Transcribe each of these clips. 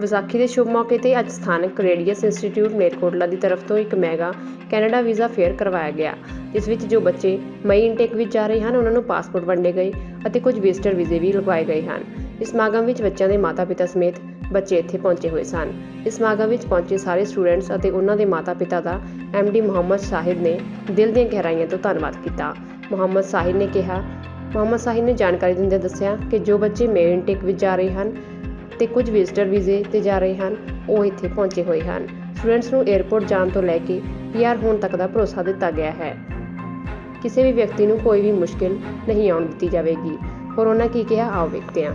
ਵਿਸਾਖੀ ਦੇ ਸ਼ੁਭ ਮੌਕੇ ਤੇ ਅੱਜ ਸਥਾਨਕ ਰੇਡੀਅਸ ਇੰਸਟੀਚਿਊਟ ਮੇਰਕੋਟਲਾ ਦੀ ਤਰਫ ਤੋਂ ਇੱਕ ਮੈਗਾ ਕੈਨੇਡਾ ਵੀਜ਼ਾ ਫੇਅਰ ਕਰਵਾਇਆ ਗਿਆ, ਜਿਸ ਵਿੱਚ ਜੋ ਬੱਚੇ ਮਈ ਇਨਟੇਕ ਵਿੱਚ ਜਾ ਰਹੇ ਹਨ, ਉਹਨਾਂ ਨੂੰ ਪਾਸਪੋਰਟ ਵੰਡੇ ਗਏ ਅਤੇ ਕੁਝ ਵਿਜ਼ਟਰ ਵੀਜ਼ੇ ਵੀ ਲਗਵਾਏ ਗਏ ਹਨ। ਇਸ ਸਮਾਗਮ ਵਿੱਚ ਬੱਚਿਆਂ ਦੇ ਮਾਤਾ-ਪਿਤਾ ਸਮੇਤ ਬੱਚੇ ਇੱਥੇ ਪਹੁੰਚੇ ਹੋਏ ਸਨ। ਇਸ ਸਮਾਗਮ ਵਿੱਚ ਪਹੁੰਚੇ ਸਾਰੇ ਸਟੂਡੈਂਟਸ ਅਤੇ ਉਹਨਾਂ ਦੇ ਮਾਤਾ-ਪਿਤਾ ਦਾ ਡੀ ਮੁਹੰਮਦ ਸਾਹਿਦ ਨੇ ਦਿਲ ਦੀਆਂ ਗਹਿਰਾਈਆਂ ਤੋਂ ਧੰਨਵਾਦ ਕੀਤਾ। ਮੁਹੰਮਦ ਸਾਹਿਦ ਨੇ ਕਿਹਾ, ਮੁਹੰਮਦ ਸਾਹਿਦ ਨੇ ਜਾਣਕਾਰੀ ਦਿੰਦੇ ਦੱਸਿਆ ਕਿ ਜੋ ਬੱਚੇ ਮੇਨ ਇਨਟੇਕ ਵਿੱਚ ਜਾ ਰਹੇ ਹਨ ਤੇ ਕੁਝ ਵਿਜ਼ਟਰ ਵੀਜ਼ੇ ਤੇ ਜਾ ਰਹੇ ਹਨ ਉਹ ਇੱਥੇ ਪਹੁੰਚੇ ਹੋਏ ਹਨ। ਸਟੂਡੈਂਟਸ ਨੂੰ 에ਅਰਪੋਰਟ ਜਾਣ ਤੋਂ ਲੈ ਕੇ ਪੀਆਰ ਹੋਣ ਤੱਕ ਦਾ ਭਰੋਸਾ ਦਿੱਤਾ ਗਿਆ ਹੈ। ਕਿਸੇ ਵੀ ਵਿਅਕਤੀ ਨੂੰ ਕੋਈ ਵੀ ਮੁਸ਼ਕਿਲ ਨਹੀਂ ਆਉਣ ਦਿੱਤੀ ਜਾਵੇਗੀ। ਹੋਰ ਉਹਨਾਂ ਕੀ ਕਿਹਾ ਆਓ ਵੇਖਦੇ ਹਾਂ।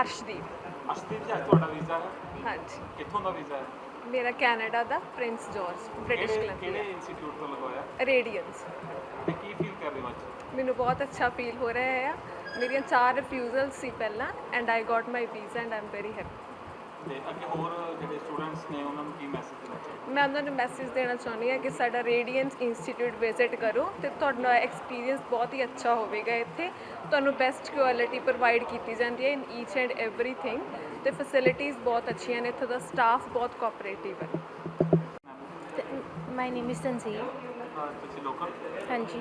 ਅਰਸ਼ਦੀਪ। ਅਸਦੀਪ ਜੀ ਤੁਹਾਡਾ ਵੀਜ਼ਾ ਹੈ? ਹਾਂਜੀ। ਕਿੱਥੋਂ ਦਾ ਵੀਜ਼ਾ ਹੈ? ਮੇਰਾ ਕੈਨੇਡਾ ਦਾ ਪ੍ਰਿੰਸ ਜਾਰਜ ਬ੍ਰਿਟਿਸ਼ ਕੋਲੰਬੀਆ। ਕਿਹੜੇ ਇੰਸਟੀਚਿਊਟ ਤੋਂ ਲਗਵਾਇਆ? ਰੇਡੀਅੰਸ ਤੇ ਕੀ ਫੀਲ ਕਰ ਰਹੇ ਹੋ ਅੱਜ? ਮੈਨੂੰ ਬਹੁਤ ਅੱਛਾ ਫੀਲ ਹੋ ਰਿਹਾ ਹੈ ਮੇਰੀਆਂ ਚਾਰ ਰਿਫਿਊਜ਼ਲ ਸੀ ਪਹਿਲਾਂ and I got my visa and am very happy ਤੇ ਅੱਗੇ ਹੋਰ ਜਿਹੜੇ ਸਟੂਡੈਂਟਸ ਨੇ ਉਹਨਾਂ ਨੂੰ ਕੀ ਮੈਸੇਜ ਦੇਣਾ ਚਾਹੁੰਦੇ ਮੈਂ ਉਹਨਾਂ ਨੂੰ ਮੈਸੇਜ ਦੇਣਾ ਚਾਹੁੰਦੀ ਹਾਂ ਕਿ ਸਾਡਾ ਰੇਡੀਅੰਸ ਇੰਸਟੀਚਿਊਟ ਵਿਜ਼ਿਟ ਕਰੋ ਤੇ ਤੁਹਾਡਾ ਐਕਸਪੀਰੀਅੰਸ ਬਹੁਤ ਹੀ ਅੱਛਾ ਹੋਵੇਗਾ ਇੱਥੇ। ਤੁਹਾਨੂੰ ਬੈਸਟ ਕੁਆਲਿਟੀ ਪ੍ਰੋਵਾਈਡ ਕੀਤੀ ਜਾਂਦੀ ਹੈ ਇਨ ਈਚ ਐਂਡ ਐਵਰੀਥਿੰਗ ਤੇ ਫੈਸਿਲਿਟੀਆਂ ਬਹੁਤ ਅੱਛੀਆਂ ਨੇ ਇੱਥੋਂ ਦਾ ਸਟਾਫ ਬਹੁਤ ਕੋਆਪਰੇਟਿਵ ਹੈ। ਮਾਈ ਨੇਮ ਇਜ਼ ਅਹ ਤੁਸੀਂ ਲੋਕਲ? ਹਾਂਜੀ।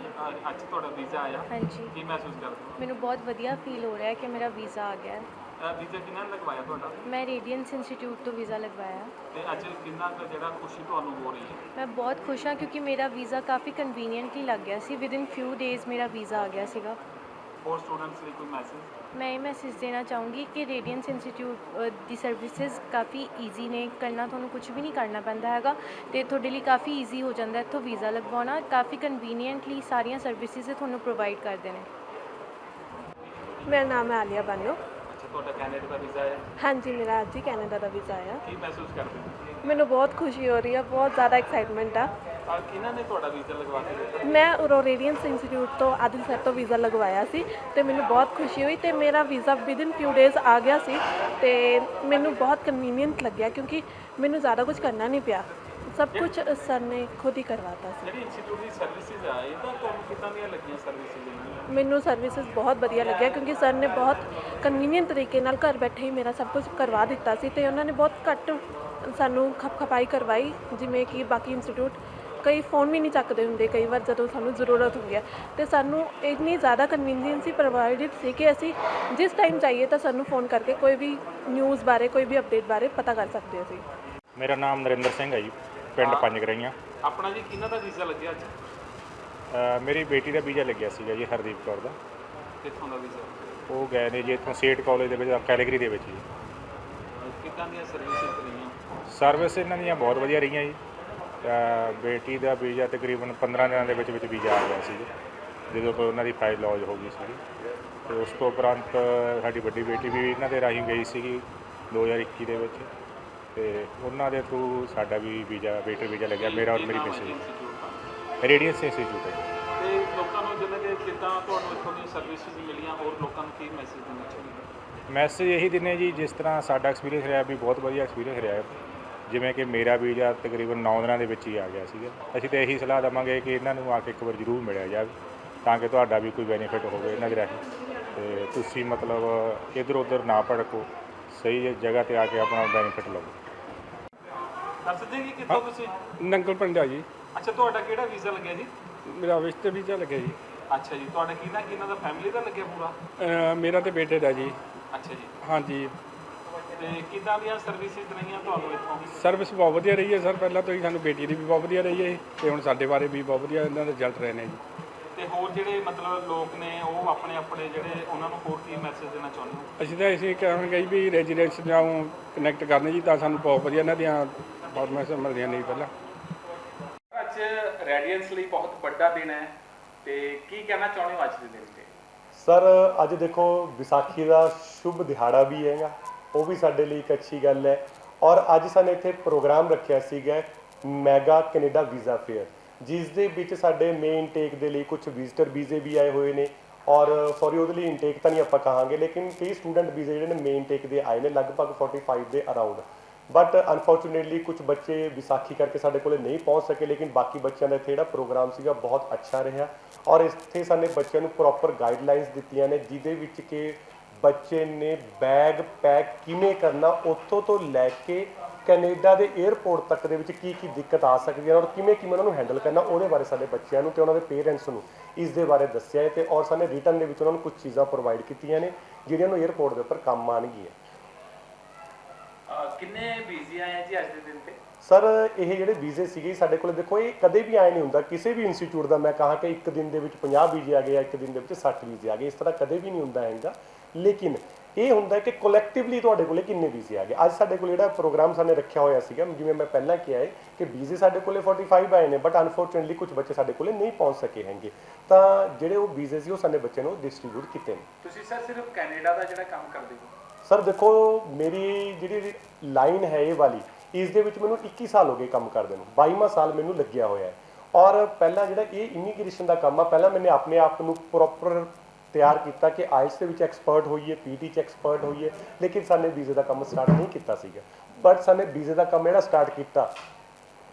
ਅੱਜ ਤੁਹਾਡਾ ਵੀਜ਼ਾ ਆਇਆ। ਹਾਂਜੀ। ਕੀ ਮਹਿਸੂਸ ਕਰਦੇ ਹੋ? ਮੈਨੂੰ ਬਹੁਤ ਵਧੀਆ ਫੀਲ ਹੋ ਰਿਹਾ ਹੈ ਕਿ ਮੇਰਾ ਵੀਜ਼ਾ ਆ ਗਿਆ ਹੈ। ਵੀਜ਼ਾ ਕਿੰਨਾ ਲਗਵਾਇਆ ਤੁਹਾਡਾ? ਮੈਂ ਰੇਡੀਅੰਸ ਇੰਸਟੀਚਿਊਟ ਤੋਂ ਵੀਜ਼ਾ ਲਗਵਾਇਆ ਤੇ ਅੱਜ ਕਿੰਨਾ ਕੁ ਜਿਹੜਾ ਖੁਸ਼ੀ ਤੁਹਾਨੂੰ ਹੋ ਰਹੀ ਹੈ? ਮੈਂ ਬਹੁਤ ਖੁਸ਼ ਹਾਂ ਕਿਉਂਕਿ ਮੇਰਾ ਵੀਜ਼ਾ ਕਾਫੀ ਕਨਵੀਨੀਅੰਟਲੀ ਲੱਗ ਗਿਆ ਸੀ। ਵਿਦ ਇਨ ਫਿਊ ਡੇਜ਼ ਮੇਰਾ ਵੀਜ਼ਾ ਆ ਗਿਆ ਸੀਗਾ। ਹੋਰ ਸਟੂਡੈਂਟਸ ਲਈ ਕੋਈ ਮੈਸੇਜ ਮੈਂ ਇਹ ਮੈਸੇਜ ਦੇਣਾ ਚਾਹੂੰਗੀ ਕਿ ਰੇਡੀਅੰਸ ਇੰਸਟੀਚਿਊਟ ਦੀ ਸਰਵਿਸਿਜ਼ ਕਾਫੀ ਈਜ਼ੀ ਨੇ। ਕਰਨਾ ਤੁਹਾਨੂੰ ਕੁਝ ਵੀ ਨਹੀਂ ਕਰਨਾ ਪੈਂਦਾ ਹੈਗਾ ਤੇ ਤੁਹਾਡੇ ਲਈ ਕਾਫੀ ਈਜ਼ੀ ਹੋ ਜਾਂਦਾ ਇੱਥੋਂ ਵੀਜ਼ਾ ਲਗਵਾਉਣਾ। ਕਾਫੀ ਕਨਵੀਨੀਅੰਟਲੀ ਸਾਰੀਆਂ ਸਰਵਿਸਿਜ਼ ਤੁਹਾਨੂੰ ਪ੍ਰੋਵਾਈਡ ਕਰਦੇ ਨੇ। ਮੇਰਾ ਨਾਮ ਹੈ ਆਲੀਆ ਬਾਨੋ। ਅੱਛਾ ਤੁਹਾਡਾ ਕੈਨੇਡਾ ਦਾ ਵੀਜ਼ਾ ਆਇਆ? ਹਾਂਜੀ ਮੇਰਾ ਅੱਜ ਹੀ ਕੈਨੇਡਾ ਦਾ ਵੀਜ਼ਾ ਆਇਆ। ਕੀ ਮਹਿਸੂਸ ਕਰਦੇ ਹੋ? ਮੈਨੂੰ ਬਹੁਤ ਖੁਸ਼ੀ ਹੋ ਰਹੀ ਹੈ ਬਹੁਤ ਜ਼ਿਆਦਾ ਐਕਸਾਈਟਮੈਂਟ ਆ। ਆ ਕਿਹਨਾਂ ਨੇ ਤੁਹਾਡਾ ਵੀਜ਼ਾ ਲਗਵਾ ਕੇ ਦਿੱਤਾ? ਮੈਂ ਉਰੋ ਰੇਡੀਅੰਸ ਇੰਸਟੀਚਿਊਟ ਤੋਂ ਆਦਿਲ ਸਰ ਤੋਂ ਵੀਜ਼ਾ ਲਗਵਾਇਆ ਸੀ ਤੇ ਮੈਨੂੰ ਬਹੁਤ ਖੁਸ਼ੀ ਹੋਈ ਤੇ ਮੇਰਾ ਵੀਜ਼ਾ ਵਿਦਿਨ ਫਿਊ ਡੇਜ਼ ਆ ਗਿਆ ਸੀ ਤੇ ਮੈਨੂੰ ਬਹੁਤ ਕਨਵੀਨੀਅੰਟ ਲੱਗਿਆ ਕਿਉਂਕਿ ਮੈਨੂੰ ਜ਼ਿਆਦਾ ਕੁਝ ਕਰਨਾ ਨਹੀਂ ਪਿਆ। ਸਭ ਕੁਝ ਸਰ ਨੇ ਖੁਦ ਹੀ ਕਰਵਾਤਾ ਸੀ। ਜਿਹੜੀ ਇੰਸਟੀਚਿਊਟ ਦੀ ਸਰਵਿਸਿਜ਼ ਆ ਇਹ ਤਾਂ ਤੁਹਾਨੂੰ ਕਿੱਦਾਂ ਦੀਆਂ ਲੱਗੀਆਂ ਸਰਵਿਸਿਜ਼ ਮੈਨੂੰ ਸਰਵਿਸਿਜ਼ ਬਹੁਤ ਵਧੀਆ ਲੱਗਿਆ ਕਿਉਂਕਿ ਸਰ ਨੇ ਬਹੁਤ ਕਨਵੀਨੀਅੰਟ ਤਰੀਕੇ ਨਾਲ ਘਰ ਬੈਠੇ ਹੀ ਮੇਰਾ ਸਭ ਕੁਝ ਕਰਵਾ ਦਿੱਤਾ ਸੀ ਤੇ ਉਹਨਾਂ ਨੇ ਬਹੁਤ ਘੱਟ ਸਾਨੂੰ ਖਪਖਪਾਈ ਕਰਵਾਈ ਜਿਵੇਂ ਕਿ ਬਾਕੀ ਇੰਸਟੀਚਿਊਟ ਕਈ ਫੋਨ ਵੀ ਨਹੀਂ ਚੱਕਦੇ ਹੁੰਦੇ ਕਈ ਵਾਰ ਜਦੋਂ ਸਾਨੂੰ ਜ਼ਰੂਰਤ ਹੁੰਦੀ ਹੈ। ਤੇ ਸਾਨੂੰ ਇੰਨੀ ਜ਼ਿਆਦਾ ਕਨਵੀਨੀਅੰਸ ਪ੍ਰੋਵਾਈਡਡ ਸੀ ਕਿ ਅਸੀਂ ਜਿਸ ਟਾਈਮ ਚਾਹੀਏ ਤਾਂ ਸਾਨੂੰ ਫੋਨ ਕਰਕੇ ਕੋਈ ਵੀ ਨਿਊਜ਼ ਬਾਰੇ ਕੋਈ ਵੀ ਅਪਡੇਟ ਬਾਰੇ ਪਤਾ ਕਰ ਸਕਦੇ ਸੀ ਮੇਰਾ ਨਾਮ ਨਰਿੰਦਰ ਸਿੰਘ ਹੈ ਜੀ ਪਿੰਡ ਪੰਜ ਗਰਈਆਂ ਆਪਣਾ ਜੀ ਕਿਹਨਾਂ ਦਾ ਵੀਜ਼ਾ ਲੱਗਿਆ ਅੱਜ? ਮੇਰੀ ਬੇਟੀ ਦਾ ਵੀਜ਼ਾ ਲੱਗਿਆ ਸੀਗਾ ਜੀ ਹਰਦੀਪ ਕੌਰ ਦਾ। ਕਿੱਥੋਂ ਦਾ ਵੀਜ਼ਾ? ਉਹ ਗਏ ਨੇ ਜੀ ਇੱਥੋਂ ਸੇਠ ਕਾਲਜ ਦੇ ਵਿੱਚ ਕੈਲਗਰੀ ਦੇ ਵਿੱਚ ਜੀ। ਕਿੱਦਾਂ ਦੀਆਂ ਸਰਵਿਸਿਜ਼ ਰਹੀਆਂ? ਸਰਵਿਸ ਇਹਨਾਂ ਦੀਆਂ ਬਹੁਤ ਵਧੀਆ ਰਹੀਆਂ ਜੀ। ਅ, ਬੇਟੀ ਦਾ ਵੀਜ਼ਾ ਤਕਰੀਬਨ 15 ਦਿਨਾਂ ਦੇ ਵਿੱਚ ਵਿੱਚ ਵੀਜ਼ਾ ਆ ਗਿਆ ਸੀ ਜਦੋਂ ਤੋਂ ਉਹਨਾਂ ਦੀ ਫਾਈਲ ਲੌਜ ਹੋ ਗਈ ਸੀ ਤੇ ਉਸ ਤੋਂ ਉਪਰੰਤ ਸਾਡੀ ਵੱਡੀ ਬੇਟੀ ਵੀ ਇਹਨਾਂ ਦੇ ਰਾਹੀਂ ਗਈ ਸੀਗੀ 2021 ਦੇ ਵਿੱਚ। ਤੇ ਉਹਨਾਂ ਦੇ ਥਰੂ ਸਾਡਾ ਵੀ ਵੀਜ਼ਾ ਵੇਟਰ ਵੀਜ਼ਾ ਲੱਗਿਆ। ਮੇਰਾ ਔਰ ਮੇਰੀ ਮਿਸਿਸ ਰੇਡੀਅੰਸ ਇੰਸਟੀਚਿਊਟ ਹੈ। ਤੇ ਲੋਕਾਂ ਨੂੰ ਜਿਵੇਂ ਕਿ ਕਿੱਦਾਂ ਤੁਹਾਨੂੰ ਇੱਥੋਂ ਦੀਆਂ ਸਰਵਿਸਿਜ਼ ਮਿਲੀਆਂ ਹੋਰ ਲੋਕਾਂ ਨੂੰ ਕੀ ਮੈਸੇਜ ਦੇਣਾ ਚਾਹੀਦਾ? ਮੈਸੇਜ ਇਹੀ ਦਿੰਨੇ ਜੀ ਜਿਸ ਤਰ੍ਹਾਂ ਸਾਡਾ ਐਕਸਪੀਰੀਅੰਸ ਰਿਹਾ ਵੀ ਬਹੁਤ ਵਧੀਆ ਐਕਸਪੀਰੀਅੰਸ ਰਿਹਾ ਹੈ। ਜਿਵੇਂ ਕਿ ਮੇਰਾ ਵੀਜ਼ਾ ਤਕਰੀਬਨ 9 ਦਿਨਾਂ ਦੇ ਵਿੱਚ ਹੀ ਆ ਗਿਆ ਸੀਗਾ। ਅਸੀਂ ਤਾਂ ਇਹੀ ਸਲਾਹ ਦਵਾਂਗੇ ਕਿ ਇਹਨਾਂ ਨੂੰ ਆ ਕੇ ਇੱਕ ਵਾਰ ਜ਼ਰੂਰ ਮਿਲਿਆ ਜਾਵੇ ਤਾਂ ਕਿ ਤੁਹਾਡਾ ਵੀ ਕੋਈ ਬੈਨੀਫਿਟ ਹੋਵੇ ਇਹਨਾਂ ਦੇ ਰਾਹੀਂ। ਤੇ ਤੁਸੀਂ ਮਤਲਬ ਇਧਰ ਉਧਰ ਨਾ ਭੜਕੋ ਸਹੀ ਜਗ੍ਹਾ ਤੇ ਆ ਕੇ ਆਪਣਾ ਬੈਨੀਫਿਟ ਕਿੱਥੋਂ ਤੁਸੀਂ? ਨੰਗਲ ਪਿੰਡਾ ਜੀ। ਅੱਛਾ ਤੁਹਾਡਾ ਕਿਹੜਾ ਵੀਜ਼ਾ ਲੱਗਿਆ ਜੀ? ਮੇਰਾ ਵਿਸਟ ਵੀਜ਼ਾ ਲੱਗਿਆ ਜੀ। ਅੱਛਾ ਜੀ ਤੁਹਾਡਾ ਕਿਹਨਾਂ ਕਿਹਨਾਂ ਦਾ ਫੈਮਿਲੀ ਦਾ ਲੱਗਿਆ ਪੂਰਾ? ਮੇਰਾ ਤੇ ਬੇਟੇ ਦਾ ਜੀ। ਅੱਛਾ ਜੀ। ਹਾਂਜੀ। ਤੇ ਕਿੱਦਾਂ ਦੀਆਂ ਸਰਵਿਸਿਜ਼ ਰਹੀਆਂ ਤੁਹਾਨੂੰ ਇੱਥੋਂ ਸਰਵਿਸ ਬਹੁਤ ਵਧੀਆ ਰਹੀ ਹੈ ਸਰ ਪਹਿਲਾਂ ਤੋਂ ਹੀ ਸਾਨੂੰ ਬੇਟੀ ਦੀ ਵੀ ਬਹੁਤ ਵਧੀਆ ਰਹੀ ਹੈ ਤੇ ਹੁਣ ਸਾਡੇ ਬਾਰੇ ਵੀ ਬਹੁਤ ਵਧੀਆ ਇਹਨਾਂ ਦੇ ਰਿਜ਼ਲਟ ਰਹੇ ਨੇ ਜੀ। ਤੇ ਹੋਰ ਜਿਹੜੇ ਮਤਲਬ ਲੋਕ ਨੇ ਉਹ ਆਪਣੇ ਆਪਣੇ ਜਿਹੜੇ ਉਹਨਾਂ ਨੂੰ ਹੋਰ ਕੀ ਮੈਸੇਜ ਦੇਣਾ ਚਾਹੁੰਦੇ ਹੋ? ਅਸੀਂ ਤਾਂ ਇਸੇ ਕਹਾਂਗੇ ਜੀ ਵੀ ਰੈਜ਼ੀਡੈਂਸ ਨਾਲ ਕਨੈਕਟ ਕਰਨੇ ਜੀ ਤਾਂ ਸਾਨੂੰ ਬਹੁਤ ਵਧੀਆ ਇਹਨਾਂ ਦੀਆਂ ਫਾਰਮੇਸ਼ਨ ਮਿਲਦੀਆਂ ਨੇ ਜੀ ਪਹਿਲਾਂ। ਅੱਜ ਰੈਡੀਅੰਸ ਲਈ ਬਹੁਤ ਵੱਡਾ ਦਿਨ ਹੈ ਤੇ ਕੀ ਕਹਿਣਾ ਚਾਹੁੰਦੇ ਹੋ ਅੱਜ ਦੇ ਦਿਨ ਤੇ? ਸਰ ਅੱਜ ਦੇਖੋ ਵਿਸਾਖੀ ਦਾ ਸ਼ੁਭ ਦਿਹਾੜਾ ਵੀ ਹੈਗਾ। ਉਹ ਵੀ ਸਾਡੇ ਲਈ ਇੱਕ ਅੱਛੀ ਗੱਲ ਹੈ। ਔਰ ਅੱਜ ਸਾਨੂੰ ਇੱਥੇ ਪ੍ਰੋਗਰਾਮ ਰੱਖਿਆ ਸੀਗਾ ਮੈਗਾ ਕੈਨੇਡਾ ਵੀਜ਼ਾ ਫੇਅਰ ਜਿਸ ਦੇ ਵਿੱਚ ਸਾਡੇ ਮੇਨ ਟੇਕ ਦੇ ਲਈ ਕੁਝ ਵਿਜ਼ਟਰ ਵੀਜ਼ੇ ਵੀ ਆਏ ਹੋਏ ਨੇ। ਔਰ ਸੌਰੀ ਉਹਦੇ ਲਈ ਇਨਟੇਕ ਤਾਂ ਨਹੀਂ ਆਪਾਂ ਕਹਾਂਗੇ, ਲੇਕਿਨ ਕਈ ਸਟੂਡੈਂਟ ਵੀਜ਼ੇ ਜਿਹੜੇ ਨੇ ਮੇਨ ਟੇਕ ਦੇ ਆਏ ਨੇ, ਲਗਭਗ 45 ਦੇ ਅਰਾਊਂਡ ਬਟ ਅਨਫੋਰਚੂਨੇਟਲੀ ਕੁਝ ਬੱਚੇ ਵਿਸਾਖੀ ਕਰਕੇ ਸਾਡੇ ਕੋਲੇ ਨਹੀਂ ਪਹੁੰਚ ਸਕੇ, ਲੇਕਿਨ ਬਾਕੀ ਬੱਚਿਆਂ ਦਾ ਇੱਥੇ ਜਿਹੜਾ ਪ੍ਰੋਗਰਾਮ ਸੀਗਾ ਬਹੁਤ ਅੱਛਾ ਰਿਹਾ। ਔਰ ਇੱਥੇ ਸਾਡੇ ਬੱਚਿਆਂ ਨੂੰ ਪ੍ਰੋਪਰ ਗਾਈਡਲਾਈਨਸ ਦਿੱਤੀਆਂ ਨੇ, ਜਿਹਦੇ ਵਿੱਚ ਕਿ ਬੱਚੇ ਨੇ ਬੈਗ ਪੈਕ ਕਿਵੇਂ ਕਰਨਾ ਉੱਥੋਂ ਤੋਂ ਲੈ ਕੇ ਕੈਨੇਡਾ ਦੇ 에ਅਰਪੋਰਟ ਤੱਕ ਦੇ ਵਿੱਚ ਕੀ ਕੀ ਦਿੱਕਤ ਆ ਸਕਦੀ ਹੈ ਔਰ ਕਿਵੇਂ ਕਿਵੇਂ ਉਹਨਾਂ ਨੂੰ ਹੈਂਡਲ ਕਰਨਾ ਉਹਦੇ ਬਾਰੇ ਸਾਡੇ ਬੱਚਿਆਂ ਨੂੰ ਤੇ ਉਹਨਾਂ ਦੇ ਪੇਰੈਂਟਸ ਨੂੰ ਇਸ ਦੇ ਬਾਰੇ ਦੱਸਿਆ ਹੈ ਤੇ ਔਰ ਸਾਡੇ ਰਿਟਰਨ ਦੇ ਵਿੱਚ ਉਹਨਾਂ ਨੂੰ ਕੁਝ ਚੀਜ਼ਾਂ ਪ੍ਰੋਵਾਈਡ ਕੀਤੀਆਂ ਨੇ ਜਿਹੜੀਆਂ ਨੂੰ 에ਅਰਪੋਰਟ ਦੇ ਉੱਪਰ ਕੰਮ ਆਉਣਗੀਆਂ। ਅਹ ਕਿੰਨੇ ਬੀਜ਼ੀ ਆਏ ਜੀ ਅੱਜ ਦੇ ਦਿਨ ਤੇ? ਸਰ ਇਹ ਜਿਹੜੇ ਵੀਜ਼ੇ ਸੀਗੇ ਸਾਡੇ ਕੋਲ ਦੇਖੋ ਇਹ ਕਦੇ ਵੀ ਆਏ ਨਹੀਂ ਹੁੰਦਾ। ਕਿਸੇ ਵੀ ਇੰਸਟੀਚਿਊਟ ਦਾ ਮੈਂ ਕਹਾਂ ਕਿ ਇੱਕ ਦਿਨ ਦੇ ਵਿੱਚ 50 ਵੀਜ਼ੇ ਆ ਗਏ ਜਾਂ ਇੱਕ ਦਿਨ ਦੇ ਵਿੱਚ 60 ਵੀਜ਼ੇ ਆ ਗਏ ਇਸ ਤਰ੍ਹਾਂ ਕਦੇ ਵੀ ਨਹੀਂ ਹੁੰਦਾ ਹੈਗਾ। ਲੇਕਿਨ ਇਹ ਹੁੰਦਾ ਕਿ ਕਲੈਕਟਿਵਲੀ ਤੁਹਾਡੇ ਕੋਲੇ ਕਿੰਨੇ ਵੀਜ਼ੇ ਆ ਗਏ। ਅੱਜ ਸਾਡੇ ਕੋਲ ਜਿਹੜਾ ਪ੍ਰੋਗਰਾਮ ਸਾਨੇ ਰੱਖਿਆ ਹੋਇਆ ਸੀਗਾ ਜਿਵੇਂ ਮੈਂ ਪਹਿਲਾਂ ਕਿਹਾ ਹੈ ਕਿ ਵੀਜ਼ੇ ਸਾਡੇ ਕੋਲੇ 45 ਆਏ ਨੇ ਬਟ ਅਨਫੋਰਚੂਨਟਲੀ ਕੁਝ ਬੱਚੇ ਸਾਡੇ ਕੋਲੇ ਨਹੀਂ ਪਹੁੰਚ ਸਕੇ ਹੈਗੇ। ਤਾਂ ਜਿਹੜੇ ਉਹ ਵੀਜ਼ੇ ਸੀ ਉਹ ਸਾਡੇ ਬੱਚੇ ਨੂੰ ਡਿਸਟ੍ਰੀਬਿਊਟ ਕੀਤੇ ਨੇ। ਤੁਸੀਂ ਸਰ ਸਿਰਫ ਕੈਨੇਡਾ ਦਾ ਜਿਹੜਾ ਕੰਮ ਕਰਦੇ ਹੋ? ਸਰ ਦੇਖੋ ਮੇਰੀ ਜਿਹੜੀ ਲਾਈਨ ਹੈ ਇਹ ਵਾਲੀ ਇਸ ਦੇ ਵਿੱਚ ਮੈਨੂੰ 21 ਸਾਲ ਹੋ ਗਏ ਕੰਮ ਕਰਦੇ ਨੂੰ। 22ਵਾਂ ਸਾਲ ਮੈਨੂੰ ਲੱਗਿਆ ਹੋਇਆ ਹੈ। ਔਰ ਪਹਿਲਾਂ ਜਿਹੜਾ ਇਹ ਇਮੀਗ੍ਰੇਸ਼ਨ ਦਾ ਕੰਮ ਆ ਪਹਿਲਾਂ ਮੈंने ਆਪਣੇ ਆਪ ਨੂੰ ਪ੍ਰੋਪਰ ਤਿਆਰ ਕੀਤਾ ਕਿ ਆਇਲਸ ਦੇ ਵਿੱਚ ਐਕਸਪਰਟ ਹੋਈਏ ਪੀਟੀ ਚ ਐਕਸਪਰਟ ਹੋਈਏ, ਲੇਕਿਨ ਸਾਨੇ ਵੀਜ਼ੇ ਦਾ ਕੰਮ ਸਟਾਰਟ ਨਹੀਂ ਕੀਤਾ ਸੀਗਾ। ਬਟ ਸਾਨੇ ਵੀਜ਼ੇ ਦਾ ਕੰਮ ਜਿਹੜਾ ਸਟਾਰਟ ਕੀਤਾ,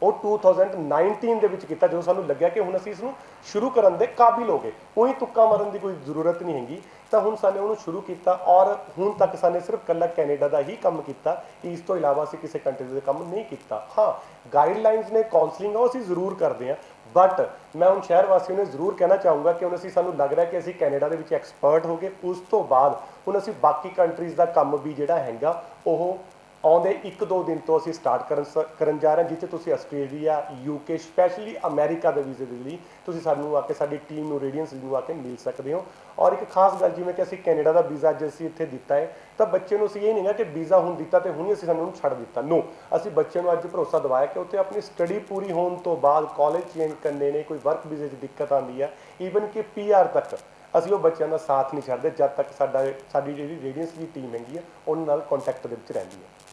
ਉਹ 2019 ਦੇ ਵਿੱਚ ਕੀਤਾ, ਜਦੋਂ ਸਾਨੂੰ ਲੱਗਿਆ ਕਿ ਹੁਣ ਅਸੀਂ ਇਸ ਨੂੰ ਸ਼ੁਰੂ ਕਰਨ ਦੇ ਕਾਬਿਲ ਹੋ ਗਏ। ਉਹੀ ਤੁੱਕਾ ਮਾਰਨ ਦੀ ਕੋਈ ਜ਼ਰੂਰਤ ਨਹੀਂ ਹੈਗੀ। ਤਾਂ ਹੁਣ ਸਾਨੇ ਉਹਨੂੰ ਸ਼ੁਰੂ ਕੀਤਾ ਔਰ ਹੁਣ ਤੱਕ ਸਾਨੇ ਸਿਰਫ ਕੱਲਾ ਕੈਨੇਡਾ ਦਾ ਹੀ ਕੰਮ ਕੀਤਾ। ਇਸ ਤੋਂ ਇਲਾਵਾ ਅਸੀਂ ਕਿਸੇ ਕੰਟਰੀ ਦੇ ਕੰਮ ਨਹੀਂ ਕੀਤਾ। ਹਾਂ ਗਾਈਡਲਾਈਨਸ ਨੇ ਕਾਉਂਸਲਿੰਗ ਉਹ ਅਸੀਂ ਜ਼ਰੂਰ ਕਰਦੇ ਹਾਂ। ਬਟ ਮੈਂ ਹੁਣ ਸ਼ਹਿਰ ਵਾਸੀਆਂ ਨੂੰ ਜ਼ਰੂਰ ਕਹਿਣਾ ਚਾਹੂੰਗਾ ਕਿ ਹੁਣ ਅਸੀਂ ਸਾਨੂੰ ਲੱਗ ਰਿਹਾ ਕਿ ਅਸੀਂ ਕੈਨੇਡਾ ਦੇ ਵਿੱਚ ਐਕਸਪਰਟ ਹੋ ਗਏ। ਉਸ ਤੋਂ ਬਾਅਦ ਹੁਣ ਅਸੀਂ ਬਾਕੀ ਕੰਟਰੀਜ਼ ਦਾ ਕੰਮ ਵੀ ਜਿਹੜਾ ਹੈਗਾ, ਉਹ ਆਉਂਦੇ ਇੱਕ ਦੋ ਦਿਨ ਤੋਂ ਅਸੀਂ ਸਟਾਰਟ ਕਰਨ ਸ- ਕਰਨ ਜਾ ਰਹੇ ਹਾਂ, ਜਿੱਥੇ ਤੁਸੀਂ ਆਸਟ੍ਰੇਲੀਆ ਯੂਕੇ ਸਪੈਸ਼ਲੀ ਅਮਰੀਕਾ ਦੇ ਵੀਜ਼ੇ ਦੇ ਲਈ ਤੁਸੀਂ ਸਾਨੂੰ ਆ ਕੇ ਸਾਡੀ ਟੀਮ ਨੂੰ ਰੇਡੀਅੰਸ ਨੂੰ ਆ ਕੇ ਮਿਲ ਸਕਦੇ ਹੋ। ਔਰ ਇੱਕ ਖਾਸ ਗੱਲ ਜਿਵੇਂ ਕਿ ਅਸੀਂ ਕੈਨੇਡਾ ਦਾ ਵੀਜ਼ਾ ਅੱਜ ਅਸੀਂ ਇੱਥੇ ਦਿੱਤਾ ਹੈ, ਤਾਂ ਬੱਚੇ ਨੂੰ ਅਸੀਂ ਇਹ ਨਹੀਂ ਨਾ ਕਿ ਵੀਜ਼ਾ ਹੁਣ ਦਿੱਤਾ ਤੇ ਹੁਣ ਹੀ ਅਸੀਂ ਸਾਨੂੰ ਉਹਨੂੰ ਛੱਡ ਦਿੱਤਾ। ਨੋ ਅਸੀਂ ਬੱਚੇ ਨੂੰ ਅੱਜ ਭਰੋਸਾ ਦਿਵਾਇਆ ਕਿ ਉੱਥੇ ਆਪਣੀ ਸਟੱਡੀ ਪੂਰੀ ਹੋਣ ਤੋਂ ਬਾਅਦ ਕਾਲਜ ਚੇਂਜ ਕਰਨੇ ਨੇ, ਕੋਈ ਵਰਕ ਵੀਜ਼ੇ 'ਚ ਦਿੱਕਤ ਆਉਂਦੀ ਹੈ ਈਵਨ ਕਿ ਪੀਆਰ ਤੱਕ ਅਸੀਂ ਉਹ ਬੱਚਿਆਂ ਦਾ ਸਾਥ ਨਹੀਂ ਛੱਡਦੇ, ਜਦ ਤੱਕ ਸਾਡਾ, ਸਾਡੀ ਜਿਹੜੀ ਰੇਡੀਅੰਸ ਦੀ ਟੀਮ ਹੈਗੀ ਆ, ਉਹਨਾਂ ਨਾਲ ਕੰਟੈਕਟ ਦੇ ਵਿੱਚ ਰਹਿੰਦੀ ਹੈ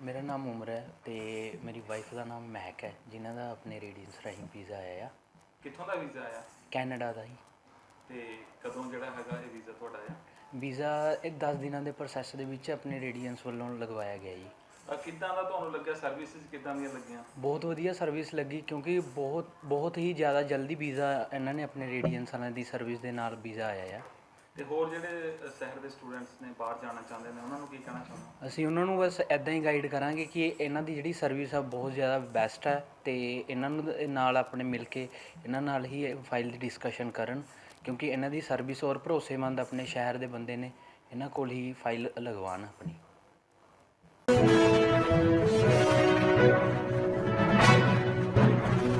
ਮੇਰਾ ਨਾਮ ਉਮਰ ਹੈ ਤੇ ਮੇਰੀ ਵਾਈਫ ਦਾ ਨਾਮ ਮਹਿਕ ਹੈ ਜਿਨ੍ਹਾਂ ਦਾ ਆਪਣੇ ਰੇਡੀਅੰਸ ਰਾਹੀਂ ਵੀਜ਼ਾ ਆਇਆ ਆ। ਕਿੱਥੋਂ ਦਾ ਵੀਜ਼ਾ ਆਇਆ? ਕੈਨੇਡਾ ਦਾ ਹੀ। ਤੇ ਕਦੋਂ ਜਿਹੜਾ ਹੈਗਾ ਇਹ ਵੀਜ਼ਾ ਤੁਹਾਡਾ ਆਇਆ? ਵੀਜ਼ਾ ਇਹ 10 ਦਿਨਾਂ ਦੇ ਪ੍ਰੋਸੈਸ ਦੇ ਵਿੱਚ ਆਪਣੇ ਰੇਡੀਅੰਸ ਵੱਲੋਂ ਲਗਵਾਇਆ ਗਿਆ ਜੀ। ਅਹ ਕਿੱਦਾਂ ਦਾ ਤੁਹਾਨੂੰ ਲੱਗਿਆ? ਸਰਵਿਸਿਜ਼ ਕਿੱਦਾਂ ਦੀਆਂ ਲੱਗੀਆਂ? ਬਹੁਤ ਵਧੀਆ ਸਰਵਿਸ ਲੱਗੀ ਕਿਉਂਕਿ ਬਹੁਤ ਬਹੁਤ ਹੀ ਜ਼ਿਆਦਾ ਜਲਦੀ ਵੀਜ਼ਾ ਇਹਨਾਂ ਨੇ ਆਪਣੇ ਰੇਡੀਅੰਸ ਵਾਲਿਆਂ ਦੀ ਸਰਵਿਸ ਦੇ ਨਾਲ ਵੀਜ਼ਾ ਆਇਆ ਆ। ਤੇ ਹੋਰ ਜਿਹੜੇ ਸ਼ਹਿਰ ਦੇ ਸਟੂਡੈਂਟਸ ਨੇ ਬਾਹਰ ਜਾਣਾ ਚਾਹੁੰਦੇ ਨੇ, ਉਹਨਾਂ ਨੂੰ ਕੀ ਕਹਿਣਾ ਚਾਹੁੰਦੇ ਅਸੀਂ ਉਹਨਾਂ ਨੂੰ ਬਸ ਐਦਾਂ ਹੀ ਗਾਈਡ ਕਰਾਂਗੇ ਕਿ ਇਹਨਾਂ ਦੀ ਜਿਹੜੀ ਸਰਵਿਸ ਆ ਬਹੁਤ ਜ਼ਿਆਦਾ ਬੈਸਟ ਹੈ ਤੇ ਇਹਨਾਂ ਨੂੰ ਨਾਲ ਆਪਣੇ ਮਿਲ ਕੇ ਇਹਨਾਂ ਨਾਲ ਹੀ ਫਾਈਲ ਦੀ ਡਿਸਕਸ਼ਨ ਕਰਨ ਕਿਉਂਕਿ ਇਹਨਾਂ ਦੀ ਸਰਵਿਸ ਔਰ ਭਰੋਸੇਮੰਦ ਆਪਣੇ ਸ਼ਹਿਰ ਦੇ ਬੰਦੇ ਨੇ, ਇਹਨਾਂ ਕੋਲ ਹੀ ਫਾਈਲ ਲਗਵਾਉਣ ਆਪਣੀ।